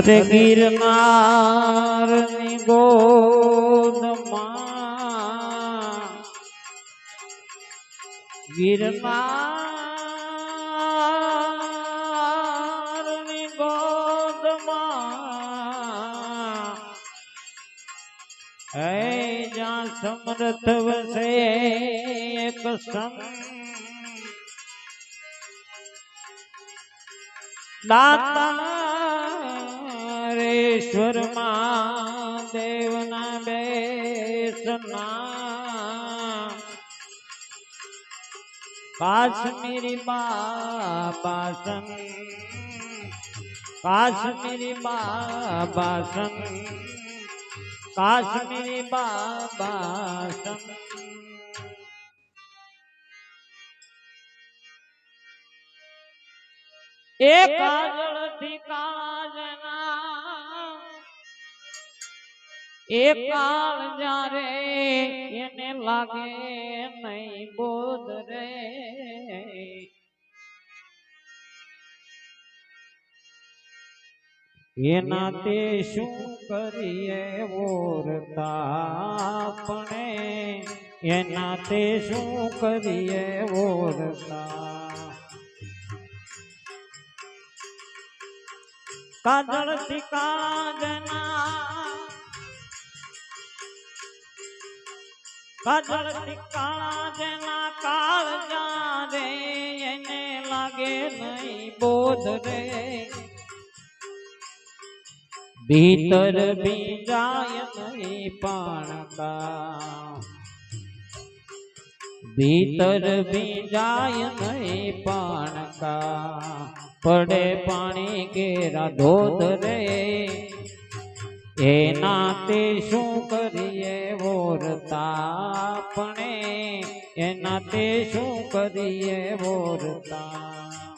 અરે ગિરનારની ગોદમાં ગિરનારની ગોદમાં હે જ્યાં સમરથ વસે એક સંગ દાતારેશ્વર માં દેવના બેસના. કાશ્મીરી બાબાસન કાશ્મીરી બાબાસન કાશ્મીરી બાબાસન એ કાજળથી કાજના એ કાળ જ્યારે એને લાગે નહીં બોધ રે. એના તે શું કરીએ ઓરતા આપણે? એના તે શું કરીએ ઓરતા? કાજળથી કાજના કાજળથી કાજના કાળ જારે એને લાગે નહીં બોધ રે ભીતર બીજાય નહીં પાણકા ભીતર બીજાય નહીં પાણકા પડે પાણી કેરા ધોધ રે એના તે શું કરીએ વોરતા પણે એના શું કરીએ વોરતા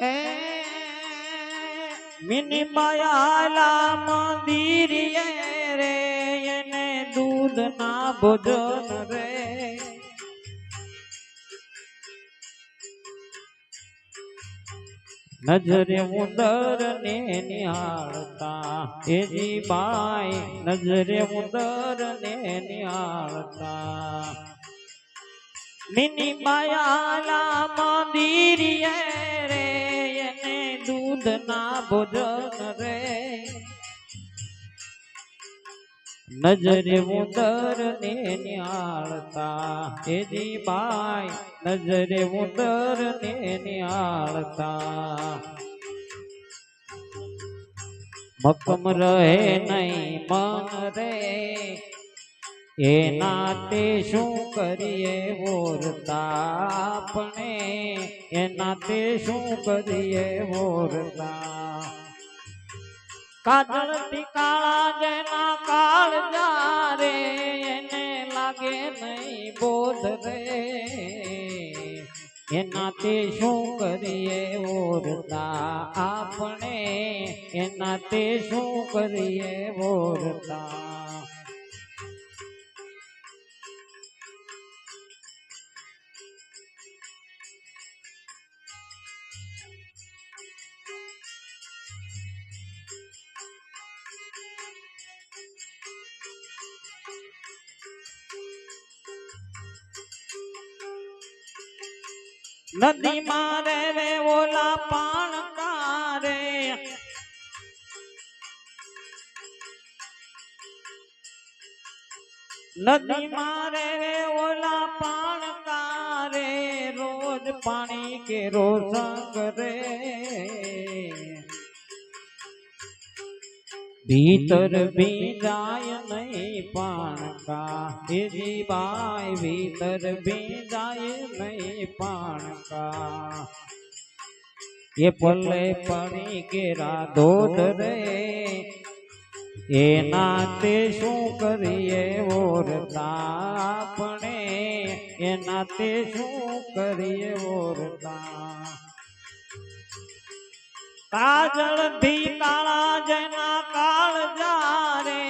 એ મિની માયાલા મંદિર રે એને દૂધ ના ભોજન રે નજરે ઉંદર ને નિહાળતા એજી બાઈ નજરે ઉંદર ને નિહાળતા મિની માયાલા મંદિર ના ભોજન રે. નજરે ઉંદર ને નિહાળતા એજી બાઈ નજરે ઉંદર ને નિહાળતા. મકમ રહે નહીં મન રે. એના તે શું કરીએ વોરતા આપણે એના તે શું કરીએ વોરતા? કાજળ ટીકાળા જેના કાળ જારે, એને લાગે નહીં બોધ રે. એના તે શું કરીએ ઓરતા આપણે એના તે શું કરીએ ઓરતા નદી મારે રે, ઓલા પાણ કારે નદી મારે રે, ઓલા પાણ કારે રોજ પાણી કે રોજ રે ભીતર ભીજાય નહીં પાણકા એજી બાય ભીતર ભીજાય નહીં પાણકા એ પલ્લે પડી કેરા દોધ રે એના તે શું કરીએ ઓરતા આપણે એના તે શું કરીએ ઓરતા કાજળથી કાળા જેના કાળ જારે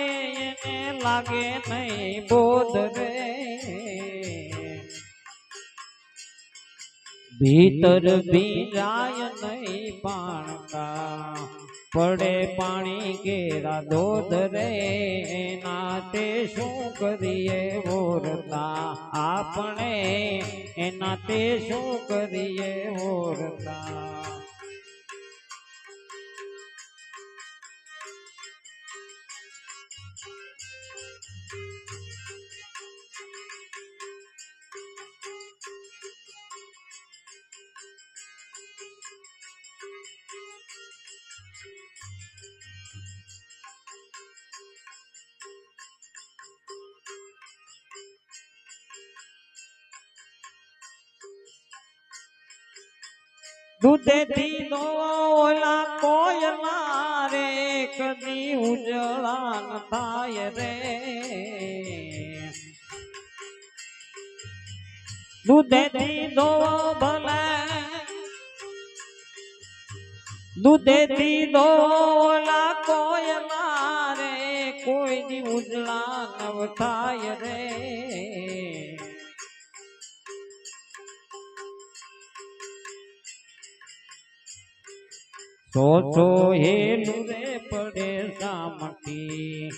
એને લાગે નહીં બોધ રે. ભીતર ભીજાય નહીં પાણકા, પડે પાણી ઘેરા દોધ રે. એના તે શું કરીએ ઓરતા આપણે એના તે શું કરીએ ઓરતા દૂધેથી ઓલા કોયલા રે, કદી ઉજળા ન થાય રે. દૂધેથી નો ભલે દૂધેથી ઓલા કોયલા રે કોઈ દી ઉજળા ન થાય રે. સોચો હેલું રે પડે સામટી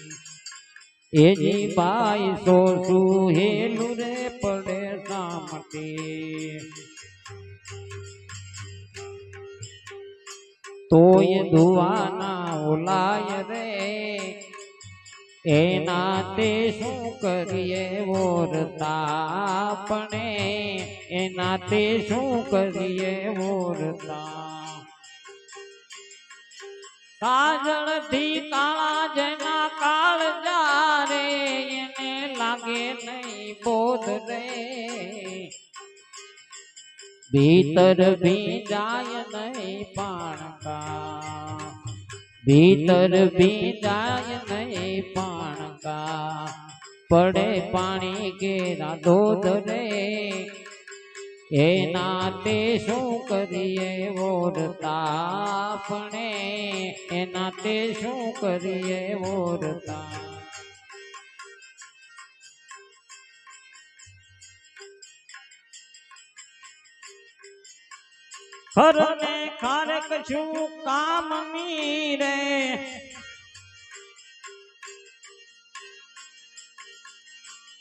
એજી બાઈ સોચું હેલું રે પડે સામટી તોય દુવાના ઓલાય રે. એના તે શું કરીએ વોરતા આપણે એના તે શું કરીએ? ઓરતા? કાજળથી કાળા જેના કાળ જારે, એને લાગે નહીં બોધ રે. ભીતર ભી જાય નહીં પાણકા. ભીતર ભીજાય નહીં પાણકા. પડે પાણી કેરા ધોધ રે. એના તે શું કરીએ? વોરતા આપણે એના તે શું કરીએ? વોરતા ખરને ખારક છું કામ રે.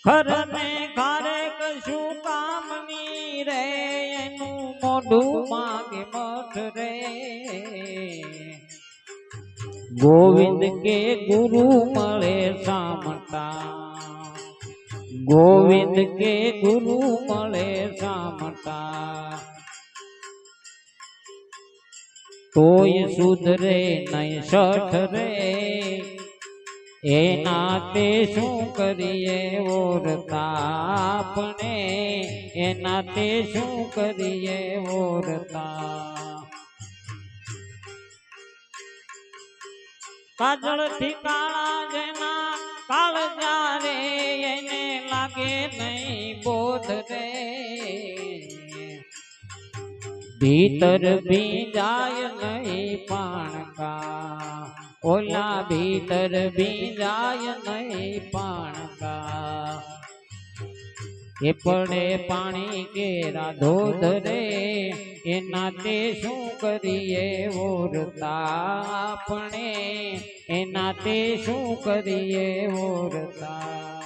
ખરને ખારેક શું કામની રે એનું મોઢું માગે મઠ રે. ગોવિંદ કે ગુરુ મળે સામતા. ગોવિંદ કે ગુરુ મળે સામતા. તોય સુધરે નહીં સઠ રે. એના તે શું કરીએ ઓરતા આપણે એના તે શું કરીએ ઓરતા કાજળ કાળા જેના કાળ જારે, એને લાગે નહીં બોધ રે. ભીતર ભીજાય નહીં પાણકા ઓલા ભીતર ભીજાય નહીં પાણકા એ પડે પાણી કેરા ધોધ રે એના તે શું કરીએ ઓરતા આપણે એના તે શું કરીએ ઓરતા.